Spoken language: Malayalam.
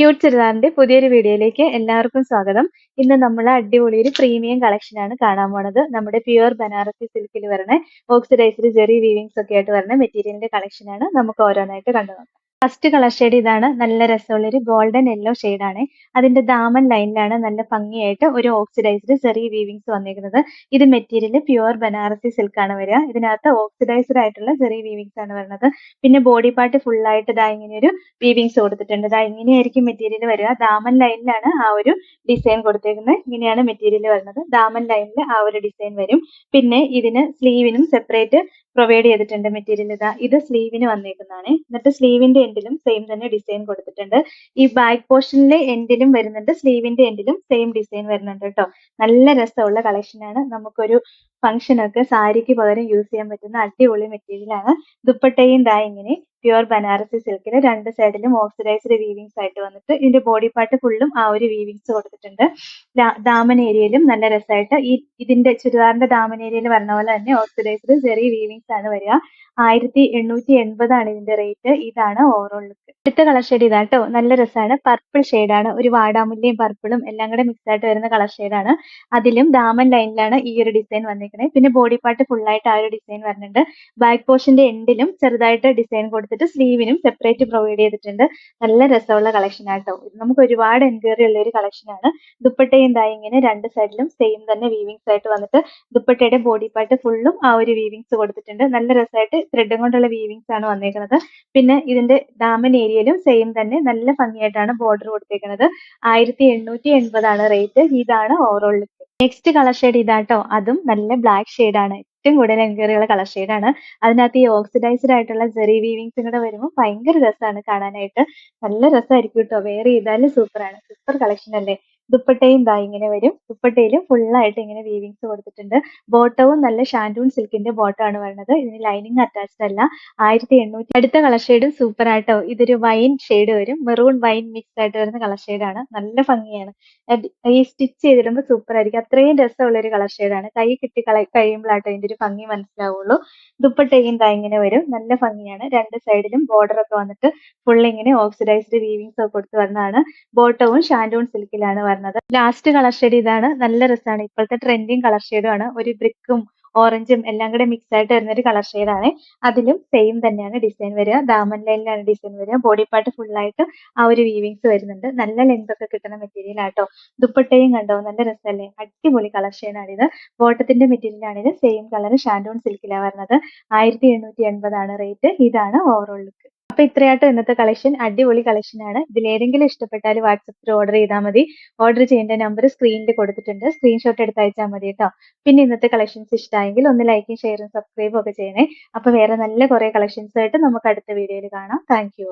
ക്യൂട്ട് ചുരിദാറിന്റെ പുതിയൊരു വീഡിയോയിലേക്ക് എല്ലാവർക്കും സ്വാഗതം. ഇന്ന് നമ്മൾ അടിപൊളി ഒരു പ്രീമിയം കളക്ഷൻ ആണ് കാണാൻ പോണത്. നമ്മുടെ പ്യുവർ ബനാറസി സിൽക്കിൽ വരണ ഓക്സിഡൈസ്ഡ് ജെറി വീവിങ്സ് ഒക്കെ ആയിട്ട് വരണ മെറ്റീരിയലിന്റെ കളക്ഷൻ ആണ് നമുക്ക് ഓരോന്നായിട്ട് കണ്ടു നോക്കാം ഫസ്റ്റ് കളർ ഷെയ്ഡ് ഇതാണ്. നല്ല രസമുള്ള ഒരു ഗോൾഡൻ യെല്ലോ ആണ്. അതിന്റെ ദാമൻ ലൈനിലാണ് നല്ല ഭംഗിയായിട്ട് ഒരു ഓക്സിഡൈസ്ഡ് സെറി വീവിങ്സ് വന്നിരിക്കുന്നത് ഇത് മെറ്റീരിയൽ പ്യുവർ ബനാറസി സിൽക്ക് ആണ് വരിക. ഇതിനകത്ത് ഓക്സിഡൈസ്ഡ് ആയിട്ടുള്ള സെറി വീവിങ്സ് ആണ് വരുന്നത് പിന്നെ ബോഡി പാർട്ട് ഫുൾ ആയിട്ട് ഇതാ ഇങ്ങനെ ഒരു വീവിങ്സ് കൊടുത്തിട്ടുണ്ട്. ഇതാ ഇങ്ങനെയായിരിക്കും മെറ്റീരിയൽ വരിക. ദാമൻ ലൈനിലാണ് ആ ഒരു ഡിസൈൻ കൊടുത്തേക്കുന്നത്. ഇങ്ങനെയാണ് മെറ്റീരിയൽ വരുന്നത്. ദാമൻ ലൈനിൽ ആ ഒരു ഡിസൈൻ വരും. പിന്നെ ഇതിന് സ്ലീവിനും സെപ്പറേറ്റ് പ്രൊവൈഡ് ചെയ്തിട്ടുണ്ട് മെറ്റീരിയൽ ഇതാ. ഇത് സ്ലീവിന് വന്നേക്കുന്നതാണ്. എന്നിട്ട് സ്ലീവിന്റെ എൻഡിലും സെയിം തന്നെ ഡിസൈൻ കൊടുത്തിട്ടുണ്ട്. ഈ ബാക്ക് പോർഷനിലെ എൻഡിലും വരുന്നുണ്ട് സ്ലീവിന്റെ എൻഡിലും സെയിം ഡിസൈൻ വരുന്നുണ്ട് കേട്ടോ. നല്ല രസമുള്ള കളക്ഷൻ ആണ്. നമുക്കൊരു ഫംഗ്ഷനൊക്കെ സാരിക്ക് പകരം യൂസ് ചെയ്യാൻ പറ്റുന്ന അടിപൊളി മെറ്റീരിയലാണ് ദുപ്പട്ടയും ദാ ഇങ്ങനെ പ്യുവർ ബനാറസി സിൽക്കിന് രണ്ട് സൈഡിലും ഓക്സിഡൈസ്ഡ് വീവിങ്സ് ആയിട്ട് വന്നിട്ട് ഇതിന്റെ ബോഡി പാർട്ട് ഫുള്ളും ആ ഒരു വീവിങ്സ് കൊടുത്തിട്ടുണ്ട്. ദാമൻ ഏരിയയിലും നല്ല രസമായിട്ട് ഈ ഇതിന്റെ ചുരിദാറിന്റെ ദാമൻ ഏരിയയിൽ പറഞ്ഞ പോലെ തന്നെ ഓക്സിഡൈസ്ഡ് ചെറിയ വീവിങ്സ് ആണ് വരിക. ആയിരത്തി എണ്ണൂറ്റി എൺപതാണ് ഇതിന്റെ റേറ്റ് ഇതാണ് ഓവറോൾ ലുക്ക് അടുത്ത കളർ ഷെയ്ഡ് ഇതാട്ടോ. നല്ല രസമാണ്. പർപ്പിൾ ആണ്. ഒരു വാടാമുല്ലയും പർപ്പിളും എല്ലാം കൂടെ മിക്സ് ആയിട്ട് വരുന്ന കളർ ആണ്. അതിലും ദാമൻ ലൈനിലാണ് ഈ ഒരു ഡിസൈൻ വന്നിരിക്കുന്നത് പിന്നെ ബോഡി പാർട്ട് ഫുൾ ആയിട്ട് ആ ഒരു ഡിസൈൻ വരുന്നുണ്ട്. ബാക്ക് പോർഷന്റെ എൻഡിലും ചെറുതായിട്ട് ഡിസൈൻ കൊടുത്തിട്ട് സ്ലീവിനും സെപ്പറേറ്റ് പ്രൊവൈഡ് ചെയ്തിട്ടുണ്ട്. നല്ല രസമുള്ള കളക്ഷൻ ആട്ടോ. ഇത് നമുക്ക് ഒരുപാട് എൻക്വയറി ഉള്ള ഒരു കളക്ഷനാണ് ദുപ്പട്ടയും ദാ ഇങ്ങനെ രണ്ട് സൈഡിലും സെയിം തന്നെ വീവിങ്സ് ആയിട്ട് വന്നിട്ട് ദുപ്പട്ടയുടെ ബോഡി പാർട്ട് ഫുള്ളും ആ ഒരു വീവിങ്സ് കൊടുത്തിട്ടുണ്ട്. നല്ല രസമായിട്ട് ത്രെഡും കൊണ്ടുള്ള വീവിങ്സ് ആണ് വന്നേക്കുന്നത് പിന്നെ ഇതിന്റെ ദാമൻ ഏരിയയിലും സെയിം തന്നെ നല്ല ഭംഗിയായിട്ടാണ് ബോർഡർ കൊടുത്തേക്കുന്നത് ആയിരത്തി എണ്ണൂറ്റി എൺപതാണ് റേറ്റ് ഇതാണ് ഓവറോൾ നെക്സ്റ്റ് കളർ ഷെയ്ഡ് ഇതാട്ടോ. അതും നല്ല ബ്ലാക്ക് ആണ്. ഏറ്റവും കൂടുതൽ എൻക്വയറിയുള്ള കളർ ആണ്. അതിനകത്ത് ഈ ഓക്സിഡൈസ്ഡ് ആയിട്ടുള്ള ജെറി വീവിങ്സ് കൂടെ വരുമ്പോൾ ഭയങ്കര രസമാണ് കാണാനായിട്ട്. നല്ല രസമായിരിക്കും കേട്ടോ വെയർ ചെയ്താലും സൂപ്പറാണ് സൂപ്പർ കളക്ഷൻ അല്ലേ? ദുപ്പട്ടയും ദാ ഇങ്ങനെ വരും. ദുപ്പട്ടയിലും ഫുള്ളായിട്ട് ഇങ്ങനെ വീവിങ്സ് കൊടുത്തിട്ടുണ്ട്. ബോട്ടവും നല്ല ഷാൻഡൂൺ സിൽക്കിന്റെ ബോട്ടമാണ് വരുന്നത്. ഇതിന് ലൈനിങ് അറ്റാച്ച്ഡ് അല്ല. ആയിരത്തി എണ്ണൂറ്റി അടുത്ത കളർ ഷെയ്ഡും സൂപ്പർ ആയിട്ടോ ഇതൊരു വൈൻ ഷെയ്ഡ് വരും. മെറൂൺ വൈൻ മിക്സ് ആയിട്ട് വരുന്ന കളർ ആണ്. നല്ല ഭംഗിയാണ്. ഈ സ്റ്റിച്ച് ചെയ്തിടുമ്പോൾ സൂപ്പർ ആയിരിക്കും. അത്രയും രസമുള്ള ഒരു കളർ ആണ്. കൈ കിട്ടി കള കഴിയുമ്പോഴാട്ടോ ഇതിന്റെ ഒരു ഭംഗി മനസ്സിലാവുള്ളൂ. ദുപ്പട്ടയും ദാ ഇങ്ങനെ വരും. നല്ല ഭംഗിയാണ്. രണ്ട് സൈഡിലും ബോർഡർ ഒക്കെ വന്നിട്ട് ഫുൾ ഇങ്ങനെ ഓക്സിഡൈസ്ഡ് വീവിങ്സ് ഒക്കെ കൊടുത്ത് വരുന്നതാണ്. ബോട്ടവും ഷാൻഡൂൺ സിൽക്കിലാണ് വരുന്നത്. ലാസ്റ്റ് കളർ ഷെയ്ഡ് ഇതാണ്. നല്ല രസമാണ്. ഇപ്പോഴത്തെ ട്രെൻഡിങ് കളർ ഷെയ്ഡും ആണ്. ഒരു ബ്രിക്കും ഓറഞ്ചും എല്ലാം കൂടെ മിക്സ് ആയിട്ട് വരുന്ന ഒരു കളർ ആണ്. അതിലും സെയിം തന്നെയാണ് ഡിസൈൻ വരിക. ദാമൻ ലൈനിലാണ് ഡിസൈൻ വരിക. ബോഡി പാർട്ട് ഫുൾ ആയിട്ട് ആ ഒരു വീവിങ്സ് വരുന്നുണ്ട്. നല്ല ലെങ്ത് ഒക്കെ കിട്ടുന്ന മെറ്റീരിയൽ ആട്ടോ ദുപ്പട്ടയും കണ്ടോ? നല്ല രസമല്ലേ? അടിപൊളി കളർ ആണ് ഇത്. ബോട്ടത്തിന്റെ മെറ്റീരിയൽ ആണിത് സെയിം കളർ ഷാൻഡോൺ സിൽക്കിലാണ് വരുന്നത്. ആയിരത്തി എണ്ണൂറ്റി എൺപതാണ് റേറ്റ് ഇതാണ് ഓവറോൾ ലുക്ക് അപ്പൊ ഇത്രയായിട്ടും ഇന്നത്തെ കളക്ഷൻ അടിപൊളി കളക്ഷൻ ആണ്. ഇതിലേതെങ്കിലും ഇഷ്ടപ്പെട്ടാൽ വാട്സപ്പിൽ ഓർഡർ ചെയ്താൽ മതി. ഓർഡർ ചെയ്യേണ്ട നമ്പർ സ്ക്രീനിൽ കൊടുത്തിട്ടുണ്ട്. സ്ക്രീൻഷോട്ട് എടുത്ത് അയച്ചാൽ മതി കേട്ടോ. പിന്നെ ഇന്നത്തെ കളക്ഷൻസ് ഇഷ്ടമായെങ്കിൽ ഒന്ന് ലൈക്കും ഷെയറും സബ്സ്ക്രൈബും ഒക്കെ ചെയ്യണേ. അപ്പൊ വേറെ നല്ല കുറെ കളക്ഷൻസ് ആയിട്ട് നമുക്ക് അടുത്ത വീഡിയോയിൽ കാണാം. Thank you